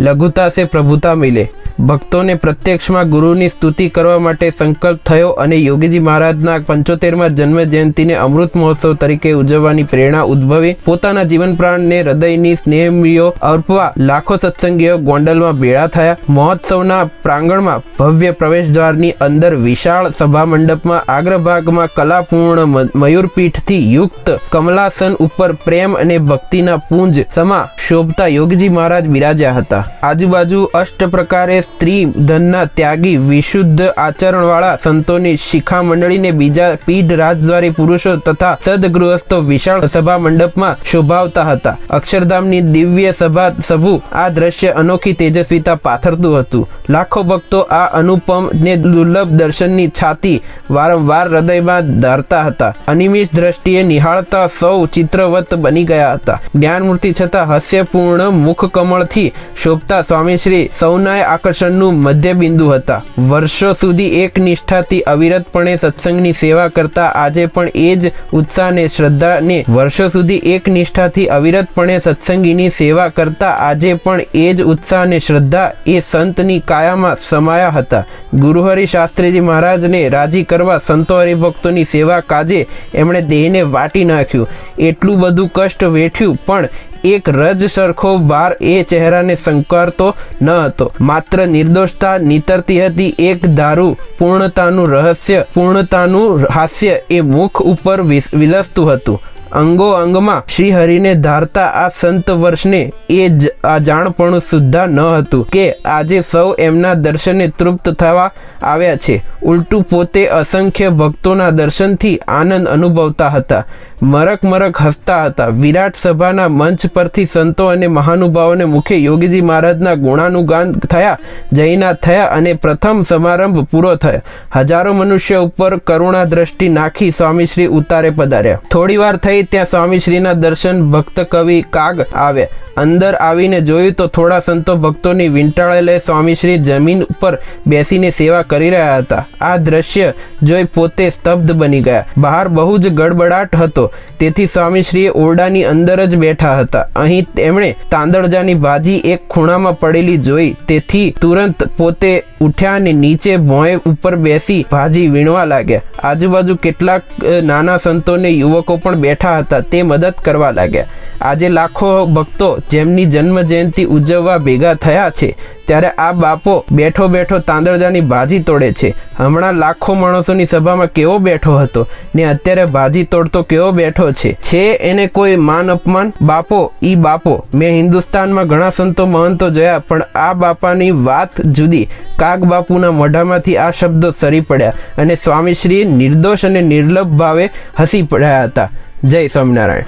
લઘુતા સે પ્રભુતા મિલે. ભક્તોને પ્રત્યક્ષમાં ગુરુની સ્તુતિ કરવા માટે સંકલ્પ થયો અને યોગીજી મહારાજના પંચોતેરમાં જન્મ જયંતિને અમૃત મહોત્સવ તરીકે ઉજવવાની પ્રેરણા ઉદ્ભવી. પોતાના જીવન પ્રાણને હૃદયની સ્નેહમીઓ અર્પવા લાખો સત્સંગીઓ ગોંડલમાં ભેળા થયા. મહોત્સવના પ્રાંગણમાં ભવ્ય પ્રવેશ દ્વારની અંદર વિશાળ સભા મંડપમાં આગ્રભાગમાં કલાપૂર્ણ મયુરપીઠથી યુક્ત કમલાસન ઉપર પ્રેમ અને ભક્તિના પુંજ સમા શોભતા યોગીજી મહારાજ બિરાજ્યા હતા. આજુબાજુ અષ્ટ પ્રકારે સ્ત્રી, ધનના ત્યાગી, વિશુદ્ધ આચરણવાળા સંતોની શિખા મંડળીને બીજા પીઢ રાજદ્વારી પુરુષો તથા સદગૃહસ્થો વિશાળ સભા મંડપમાં શોભાવતા હતા. અક્ષરધામની દિવ્ય સભા સભુ આ દ્રશ્ય અનોખી તેજસ્વીતા પાથરતું હતું. લાખો ભક્તો આ અનુપમ ને દુર્લભ દર્શનની છાતી વારંવાર હૃદયમાં ધારતા હતા. અનિમિષ દ્રષ્ટિએ નિહાળતા સૌ ચિત્રવત બની ગયા હતા. જ્ઞાનમૂર્તિ છતાં હાસ્યપૂર્ણ મુખ કમળથી શોભતા સ્વામીશ્રી સૌનાય આકર્ષણનું મધ્ય બિંદુ હતા. વર્ષો સુધી એક નિષ્ઠાથી અવિરતપણે સત્સંગની સેવા કરતા આજે પણ એ જ ઉત્સાહને શ્રદ્ધાને વર્ષો સુધી એક નિષ્ઠાથી અવિરતપણે સત્સંગીની સેવા કરતા આજે પણ એ જ ઉત્સાહ અને શ્રદ્ધા એ સંતની કાયામાં સમાયા હતા. ગુરુહરિ શાસ્ત્રીજી મહારાજને રાજી કરવા સંતો હરિભક્તોની સેવા કાજે એમણે દેહને વાટી નાખ્યું. એટલું બધું કષ્ટ વેઠ્યું પણ એક રજ સરખો બાર એ ચહેરાને સંકારતો ન હતો. માત્ર નિર્દોષતા નીતરતી હતી, એક દારૂ પૂર્ણતાનું રહસ્ય, પૂર્ણતાનું હાસ્ય એ મુખ ઉપર વિલસતું હતું. અંગો અંગમાં શ્રી હરિને ધારતા આ સંત વર્ષને એ જ આ જાણપણું સુદ્ધા ન હતું કે આજે સૌ એમના દર્શને તૃપ્ત થવા આવ્યા છે. ઉલટું પોતે અસંખ્ય ભક્તોના દર્શનથી આનંદ અનુભવતા હતા. મરક મરક હસતા હતા. વિરાટ સભાના મંચ પરથી સંતો અને મહાનુભાવોને મુખે યોગીજી મહારાજના ગુણાનુગાન થયા, જયના થયા અને પ્રથમ સમારંભ પૂરો થયો. હજારો મનુષ્ય ઉપર કરુણા દ્રષ્ટિ નાખી સ્વામીશ્રી ઉતારે પધાર્યા. થોડી વાર થઈ ત્યાં સ્વામીશ્રીના દર્શન ભક્ત કવિ કાગ આવ્યા અંદર આવીને જોયું તો થોડા સંતો ભક્તોની વીંટાળેલય સ્વામીશ્રી જમીન ઉપર બેસીને સેવા કરી રહ્યા હતા. આ દ્રશ્ય જોઈ પોતે સ્તબ્ધ બની ગયા. બહાર બહુ જ ગડબડાટ હતો. તેથી સ્વામીશ્રીએ ઓરડાની અંદર જ બેઠા હતા. અહીં તેમણે તાંદળજાની ભાજી એક ખૂણામાં પડેલી જોઈ. તેથી તુરંત પોતે ઉઠ્યા અને નીચે ભોંય ઉપર બેસી ભાજી વીણવા લાગ્યા. આજુબાજુ કેટલાક નાના સંતોને યુવકો પણ બેઠા હતા. તે મદદ કરવા લાગ્યા. આજે લાખો ભક્તો જેમની જન્મ જયંતિ ઉજવવા ભેગા થયા છે, ત્યારે આ બાપો બેઠો બેઠો તાંદળજાની ભાજી તોડે છે. હમણાં લાખો માણસોની સભામાં કેવો બેઠો હતો ને અત્યારે ભાજી તોડતો કેવો બેઠો છે? છે એને કોઈ માન અપમાન? બાપો, ઈ બાપો, મેં હિન્દુસ્તાનમાં ઘણા સંતો મહંતો જોયા, પણ આ બાપાની વાત જુદી. કાગ બાપુના મોઢામાંથી આ શબ્દો સરી પડ્યા અને સ્વામીશ્રી નિર્દોષ અને નિર્લભ ભાવે હસી પડ્યા હતા. જય સ્વામિનારાયણ.